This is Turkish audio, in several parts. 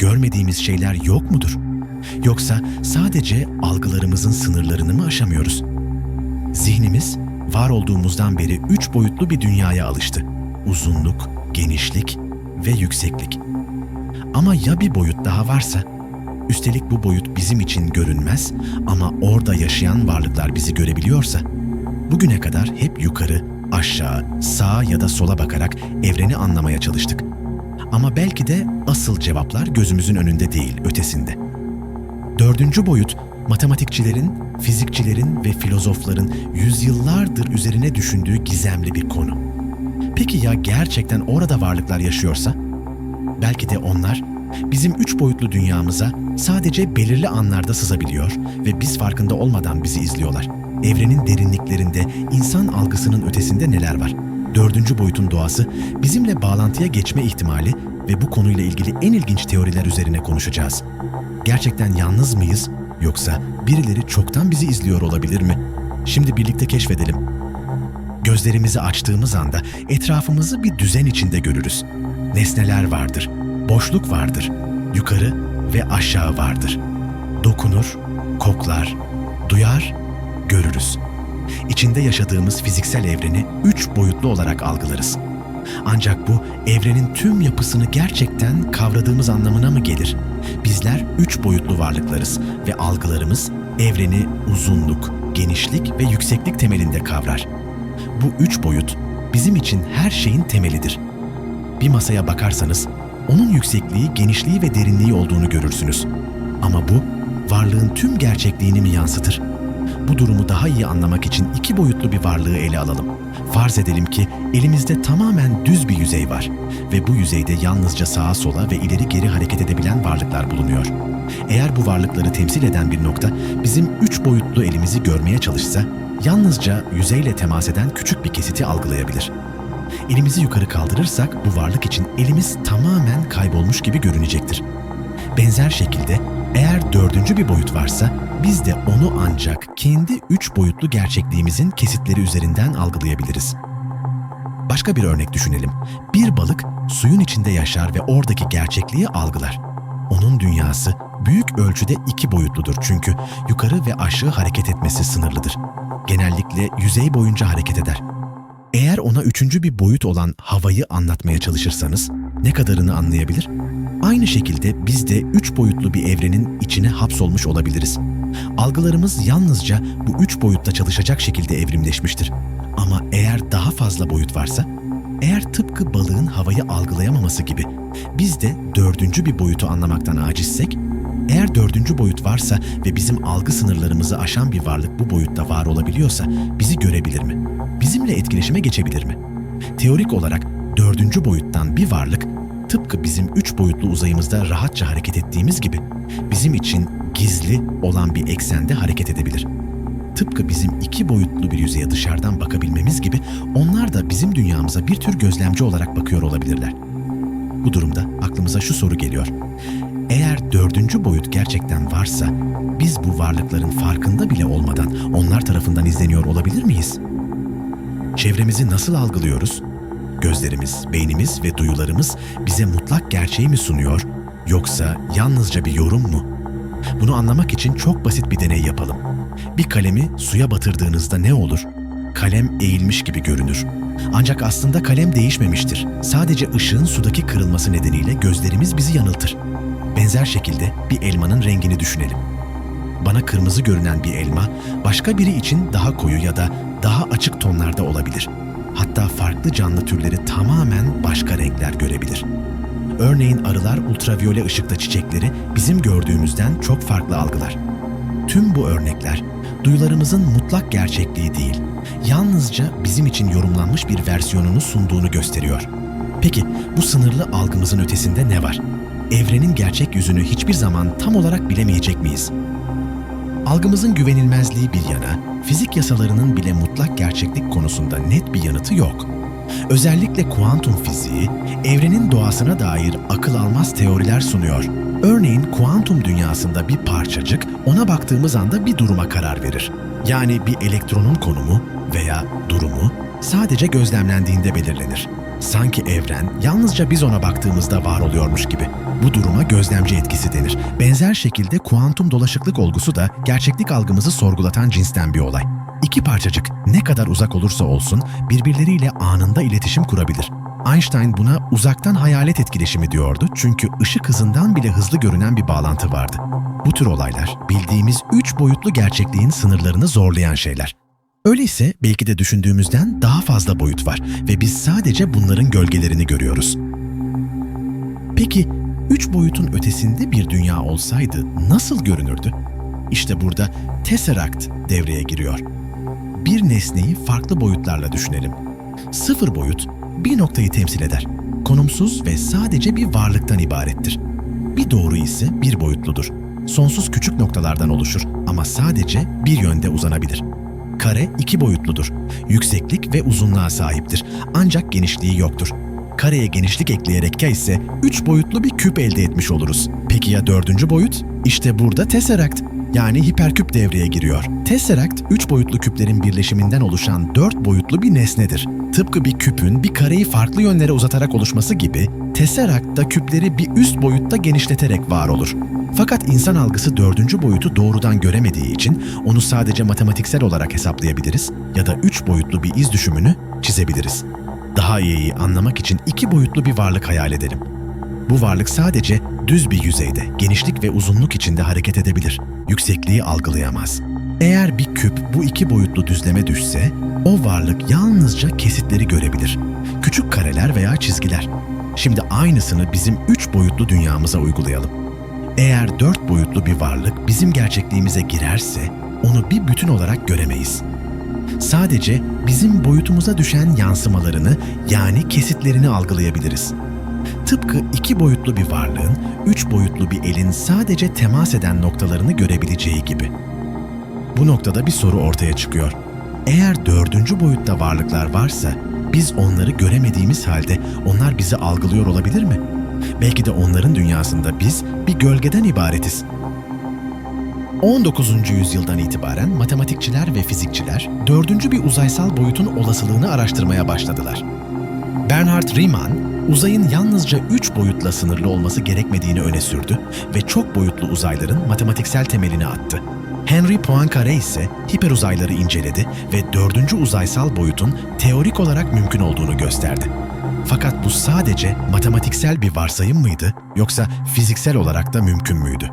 görmediğimiz şeyler yok mudur? Yoksa sadece algılarımızın sınırlarını mı aşamıyoruz? Zihnimiz var olduğumuzdan beri üç boyutlu bir dünyaya alıştı. Uzunluk, genişlik ve yükseklik. Ama ya bir boyut daha varsa? Üstelik bu boyut bizim için görünmez ama orada yaşayan varlıklar bizi görebiliyorsa? Bugüne kadar hep yukarı, aşağı, sağa ya da sola bakarak evreni anlamaya çalıştık. Ama belki de asıl cevaplar gözümüzün önünde değil, ötesinde. Dördüncü boyut, matematikçilerin, fizikçilerin ve filozofların yüzyıllardır üzerine düşündüğü gizemli bir konu. Peki ya gerçekten orada varlıklar yaşıyorsa? Belki de onlar bizim üç boyutlu dünyamıza sadece belirli anlarda sızabiliyor ve biz farkında olmadan bizi izliyorlar. Evrenin derinliklerinde insan algısının ötesinde neler var? Dördüncü boyutun doğası bizimle bağlantıya geçme ihtimali ve bu konuyla ilgili en ilginç teoriler üzerine konuşacağız. Gerçekten yalnız mıyız yoksa birileri çoktan bizi izliyor olabilir mi? Şimdi birlikte keşfedelim. Gözlerimizi açtığımız anda etrafımızı bir düzen içinde görürüz. Nesneler vardır, boşluk vardır, yukarı ve aşağı vardır. Dokunur, koklar, duyar, görürüz. İçinde yaşadığımız fiziksel evreni üç boyutlu olarak algılarız. Ancak bu evrenin tüm yapısını gerçekten kavradığımız anlamına mı gelir? Bizler üç boyutlu varlıklarız ve algılarımız evreni uzunluk, genişlik ve yükseklik temelinde kavrar. Bu üç boyut bizim için her şeyin temelidir. Bir masaya bakarsanız onun yüksekliği, genişliği ve derinliği olduğunu görürsünüz. Ama bu varlığın tüm gerçekliğini mi yansıtır? Bu durumu daha iyi anlamak için iki boyutlu bir varlığı ele alalım. Farz edelim ki elimizde tamamen düz bir yüzey var ve bu yüzeyde yalnızca sağa sola ve ileri geri hareket edebilen varlıklar bulunuyor. Eğer bu varlıkları temsil eden bir nokta bizim üç boyutlu elimizi görmeye çalışsa, yalnızca yüzeyle temas eden küçük bir kesiti algılayabilir. Elimizi yukarı kaldırırsak bu varlık için elimiz tamamen kaybolmuş gibi görünecektir. Benzer şekilde eğer dördüncü bir boyut varsa biz de onu ancak kendi üç boyutlu gerçekliğimizin kesitleri üzerinden algılayabiliriz. Başka bir örnek düşünelim. Bir balık suyun içinde yaşar ve oradaki gerçekliği algılar. Onun dünyası büyük ölçüde iki boyutludur çünkü yukarı ve aşağı hareket etmesi sınırlıdır. Genellikle yüzey boyunca hareket eder. Eğer ona üçüncü bir boyut olan havayı anlatmaya çalışırsanız ne kadarını anlayabilir? Aynı şekilde biz de üç boyutlu bir evrenin içine hapsolmuş olabiliriz. Algılarımız yalnızca bu üç boyutta çalışacak şekilde evrimleşmiştir. Ama eğer daha fazla boyut varsa, eğer tıpkı balığın havayı algılayamaması gibi biz de dördüncü bir boyutu anlamaktan acizsek, eğer dördüncü boyut varsa ve bizim algı sınırlarımızı aşan bir varlık bu boyutta var olabiliyorsa bizi görebilir mi? Bizimle etkileşime geçebilir mi? Teorik olarak dördüncü boyuttan bir varlık tıpkı bizim üç boyutlu uzayımızda rahatça hareket ettiğimiz gibi bizim için gizli olan bir eksende hareket edebilir. Tıpkı bizim iki boyutlu bir yüzeye dışarıdan bakabilmemiz gibi onlar da bizim dünyamıza bir tür gözlemci olarak bakıyor olabilirler. Bu durumda aklımıza şu soru geliyor. Eğer dördüncü boyut gerçekten varsa biz bu varlıkların farkında bile olmadan onlar tarafından izleniyor olabilir miyiz? Çevremizi nasıl algılıyoruz? Gözlerimiz, beynimiz ve duyularımız bize mutlak gerçeği mi sunuyor yoksa yalnızca bir yorum mu? Bunu anlamak için çok basit bir deney yapalım. Bir kalemi suya batırdığınızda ne olur? Kalem eğilmiş gibi görünür. Ancak aslında kalem değişmemiştir. Sadece ışığın sudaki kırılması nedeniyle gözlerimiz bizi yanıltır. Benzer şekilde bir elmanın rengini düşünelim. Bana kırmızı görünen bir elma başka biri için daha koyu ya da daha açık tonlarda olabilir. Hatta farklı canlı türleri tamamen başka renkler görebilir. Örneğin arılar ultraviyole ışıkta çiçekleri bizim gördüğümüzden çok farklı algılar. Tüm bu örnekler duyularımızın mutlak gerçekliği değil, yalnızca bizim için yorumlanmış bir versiyonunu sunduğunu gösteriyor. Peki bu sınırlı algımızın ötesinde ne var? Evrenin gerçek yüzünü hiçbir zaman tam olarak bilemeyecek miyiz? Algımızın güvenilmezliği bir yana, fizik yasalarının bile mutlak gerçeklik konusunda net bir yanıtı yok. Özellikle kuantum fiziği, evrenin doğasına dair akıl almaz teoriler sunuyor. Örneğin kuantum dünyasında bir parçacık ona baktığımız anda bir duruma karar verir. Yani bir elektronun konumu veya durumu sadece gözlemlendiğinde belirlenir. Sanki evren yalnızca biz ona baktığımızda var oluyormuş gibi. Bu duruma gözlemci etkisi denir. Benzer şekilde kuantum dolaşıklık olgusu da gerçeklik algımızı sorgulatan cinsten bir olay. İki parçacık ne kadar uzak olursa olsun birbirleriyle anında iletişim kurabilir. Einstein buna uzaktan hayalet etkileşimi diyordu çünkü ışık hızından bile hızlı görünen bir bağlantı vardı. Bu tür olaylar bildiğimiz üç boyutlu gerçekliğin sınırlarını zorlayan şeyler. Öyleyse belki de düşündüğümüzden daha fazla boyut var ve biz sadece bunların gölgelerini görüyoruz. Peki üç boyutun ötesinde bir dünya olsaydı nasıl görünürdü? İşte burada Tesseract devreye giriyor. Bir nesneyi farklı boyutlarla düşünelim. Sıfır boyut bir noktayı temsil eder. Konumsuz ve sadece bir varlıktan ibarettir. Bir doğru ise bir boyutludur. Sonsuz küçük noktalardan oluşur ama sadece bir yönde uzanabilir. Kare iki boyutludur. Yükseklik ve uzunluğa sahiptir. Ancak genişliği yoktur. Kareye genişlik ekleyerek ise üç boyutlu bir küp elde etmiş oluruz. Peki ya dördüncü boyut? İşte burada Tesseract yani hiperküp devreye giriyor. Tesseract, üç boyutlu küplerin birleşiminden oluşan dört boyutlu bir nesnedir. Tıpkı bir küpün bir kareyi farklı yönlere uzatarak oluşması gibi, Tesseract da küpleri bir üst boyutta genişleterek var olur. Fakat insan algısı dördüncü boyutu doğrudan göremediği için onu sadece matematiksel olarak hesaplayabiliriz ya da üç boyutlu bir iz düşümünü çizebiliriz. Daha iyi anlamak için iki boyutlu bir varlık hayal edelim. Bu varlık sadece düz bir yüzeyde, genişlik ve uzunluk içinde hareket edebilir. Yüksekliği algılayamaz. Eğer bir küp bu iki boyutlu düzleme düşse, o varlık yalnızca kesitleri görebilir. Küçük kareler veya çizgiler. Şimdi aynısını bizim üç boyutlu dünyamıza uygulayalım. Eğer dört boyutlu bir varlık bizim gerçekliğimize girerse, onu bir bütün olarak göremeyiz. Sadece bizim boyutumuza düşen yansımalarını yani kesitlerini algılayabiliriz. Tıpkı iki boyutlu bir varlığın, üç boyutlu bir elin sadece temas eden noktalarını görebileceği gibi. Bu noktada bir soru ortaya çıkıyor. Eğer dördüncü boyutta varlıklar varsa, biz onları göremediğimiz halde onlar bizi algılıyor olabilir mi? Belki de onların dünyasında biz bir gölgeden ibaretiz. 19. yüzyıldan itibaren matematikçiler ve fizikçiler dördüncü bir uzaysal boyutun olasılığını araştırmaya başladılar. Bernhard Riemann, uzayın yalnızca üç boyutla sınırlı olması gerekmediğini öne sürdü ve çok boyutlu uzayların matematiksel temelini attı. Henry Poincaré ise hiperuzayları inceledi ve dördüncü uzaysal boyutun teorik olarak mümkün olduğunu gösterdi. Fakat bu sadece matematiksel bir varsayım mıydı yoksa fiziksel olarak da mümkün müydü?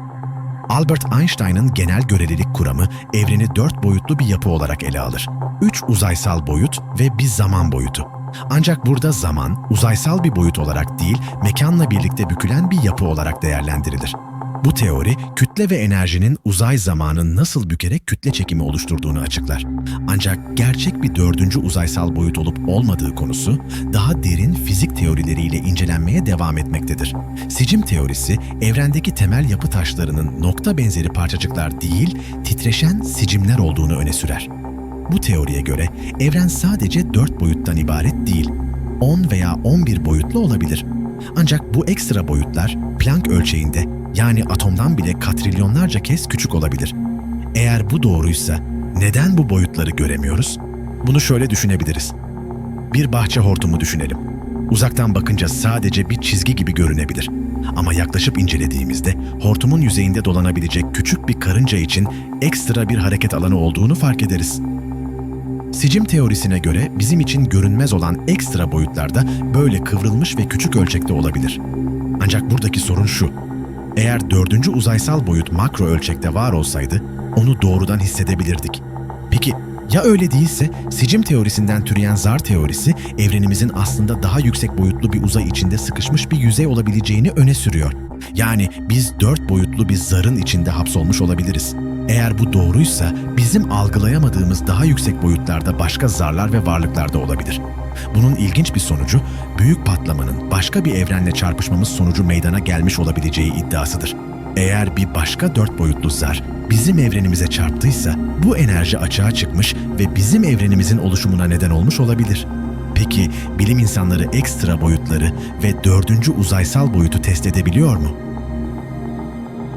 Albert Einstein'ın genel görelilik kuramı evreni dört boyutlu bir yapı olarak ele alır. Üç uzaysal boyut ve bir zaman boyutu. Ancak burada zaman, uzaysal bir boyut olarak değil, mekanla birlikte bükülen bir yapı olarak değerlendirilir. Bu teori, kütle ve enerjinin uzay zamanın nasıl bükerek kütle çekimi oluşturduğunu açıklar. Ancak gerçek bir dördüncü uzaysal boyut olup olmadığı konusu, daha derin fizik teorileriyle incelenmeye devam etmektedir. Sicim teorisi, evrendeki temel yapı taşlarının nokta benzeri parçacıklar değil, titreşen sicimler olduğunu öne sürer. Bu teoriye göre evren sadece 4 boyuttan ibaret değil, 10 veya 11 boyutlu olabilir. Ancak bu ekstra boyutlar Planck ölçeğinde yani atomdan bile katrilyonlarca kez küçük olabilir. Eğer bu doğruysa neden bu boyutları göremiyoruz? Bunu şöyle düşünebiliriz. Bir bahçe hortumu düşünelim. Uzaktan bakınca sadece bir çizgi gibi görünebilir. Ama yaklaşıp incelediğimizde hortumun yüzeyinde dolanabilecek küçük bir karınca için ekstra bir hareket alanı olduğunu fark ederiz. Sicim teorisine göre bizim için görünmez olan ekstra boyutlarda böyle kıvrılmış ve küçük ölçekte olabilir. Ancak buradaki sorun şu. Eğer dördüncü uzaysal boyut makro ölçekte var olsaydı onu doğrudan hissedebilirdik. Peki ya öyle değilse sicim teorisinden türeyen zar teorisi evrenimizin aslında daha yüksek boyutlu bir uzay içinde sıkışmış bir yüzey olabileceğini öne sürüyor. Yani biz dört boyutlu bir zarın içinde hapsolmuş olabiliriz. Eğer bu doğruysa bizim algılayamadığımız daha yüksek boyutlarda başka zarlar ve varlıklar da olabilir. Bunun ilginç bir sonucu büyük patlamanın başka bir evrenle çarpışmamız sonucu meydana gelmiş olabileceği iddiasıdır. Eğer bir başka dört boyutlu zar bizim evrenimize çarptıysa bu enerji açığa çıkmış ve bizim evrenimizin oluşumuna neden olmuş olabilir. Peki bilim insanları ekstra boyutları ve dördüncü uzaysal boyutu test edebiliyor mu?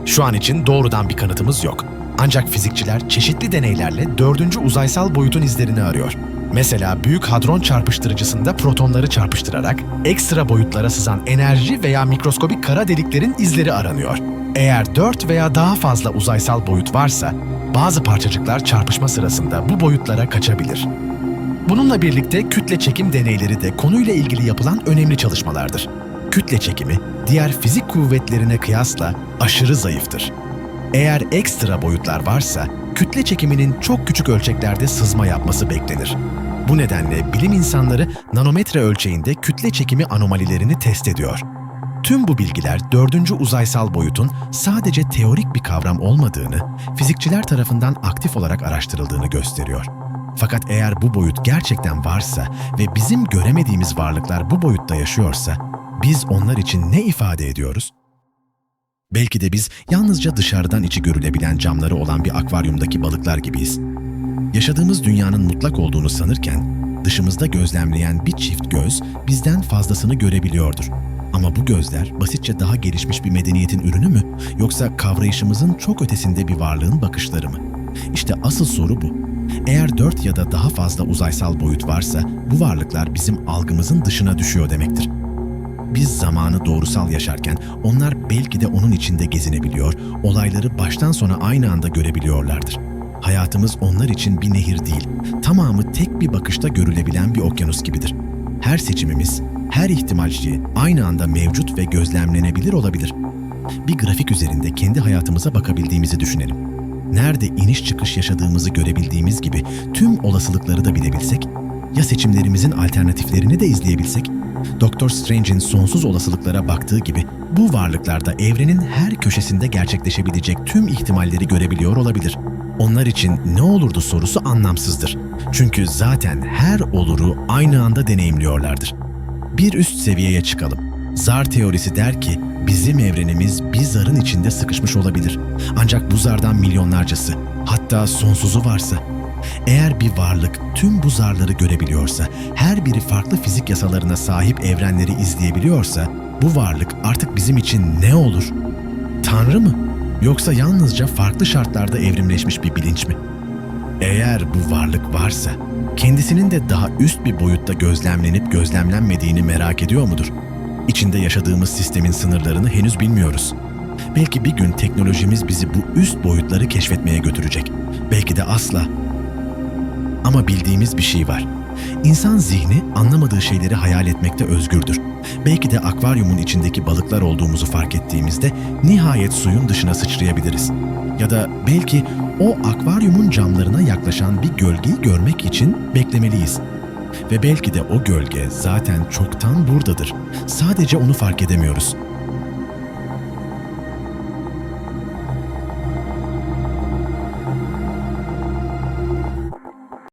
Şu an için doğrudan bir kanıtımız yok. Ancak fizikçiler çeşitli deneylerle dördüncü uzaysal boyutun izlerini arıyor. Mesela Büyük Hadron Çarpıştırıcısında protonları çarpıştırarak ekstra boyutlara sızan enerji veya mikroskobik kara deliklerin izleri aranıyor. Eğer 4 veya daha fazla uzaysal boyut varsa, bazı parçacıklar çarpışma sırasında bu boyutlara kaçabilir. Bununla birlikte kütle çekim deneyleri de konuyla ilgili yapılan önemli çalışmalardır. Kütle çekimi, diğer fizik kuvvetlerine kıyasla aşırı zayıftır. Eğer ekstra boyutlar varsa, kütle çekiminin çok küçük ölçeklerde sızma yapması beklenir. Bu nedenle bilim insanları nanometre ölçeğinde kütle çekimi anomalilerini test ediyor. Tüm bu bilgiler dördüncü uzaysal boyutun sadece teorik bir kavram olmadığını, fizikçiler tarafından aktif olarak araştırıldığını gösteriyor. Fakat eğer bu boyut gerçekten varsa ve bizim göremediğimiz varlıklar bu boyutta yaşıyorsa, biz onlar için ne ifade ediyoruz? Belki de biz yalnızca dışarıdan içi görülebilen camları olan bir akvaryumdaki balıklar gibiyiz. Yaşadığımız dünyanın mutlak olduğunu sanırken, dışımızda gözlemleyen bir çift göz bizden fazlasını görebiliyordur. Ama bu gözler basitçe daha gelişmiş bir medeniyetin ürünü mü yoksa kavrayışımızın çok ötesinde bir varlığın bakışları mı? İşte asıl soru bu. Eğer dört ya da daha fazla uzaysal boyut varsa bu varlıklar bizim algımızın dışına düşüyor demektir. Biz zamanı doğrusal yaşarken onlar belki de onun içinde gezinebiliyor, olayları baştan sona aynı anda görebiliyorlardır. Hayatımız onlar için bir nehir değil, tamamı tek bir bakışta görülebilen bir okyanus gibidir. Her seçimimiz, her ihtimalci aynı anda mevcut ve gözlemlenebilir olabilir. Bir grafik üzerinde kendi hayatımıza bakabildiğimizi düşünelim. Nerede iniş çıkış yaşadığımızı görebildiğimiz gibi tüm olasılıkları da bilebilsek, ya seçimlerimizin alternatiflerini de izleyebilsek, Doktor Strange'in sonsuz olasılıklara baktığı gibi bu varlıklarda evrenin her köşesinde gerçekleşebilecek tüm ihtimalleri görebiliyor olabilir. Onlar için ne olurdu sorusu anlamsızdır. Çünkü zaten her oluru aynı anda deneyimliyorlardır. Bir üst seviyeye çıkalım. Zar teorisi der ki bizim evrenimiz bir zarın içinde sıkışmış olabilir. Ancak bu zardan milyonlarcası, hatta sonsuzu varsa eğer bir varlık tüm bu zarları görebiliyorsa, her biri farklı fizik yasalarına sahip evrenleri izleyebiliyorsa, bu varlık artık bizim için ne olur? Tanrı mı? Yoksa yalnızca farklı şartlarda evrimleşmiş bir bilinç mi? Eğer bu varlık varsa, kendisinin de daha üst bir boyutta gözlemlenip gözlemlenmediğini merak ediyor mudur? İçinde yaşadığımız sistemin sınırlarını henüz bilmiyoruz. Belki bir gün teknolojimiz bizi bu üst boyutları keşfetmeye götürecek. Belki de asla. Ama bildiğimiz bir şey var. İnsan zihni anlamadığı şeyleri hayal etmekte özgürdür. Belki de akvaryumun içindeki balıklar olduğumuzu fark ettiğimizde nihayet suyun dışına sıçrayabiliriz. Ya da belki o akvaryumun camlarına yaklaşan bir gölgeyi görmek için beklemeliyiz. Ve belki de o gölge zaten çoktan buradadır. Sadece onu fark edemiyoruz.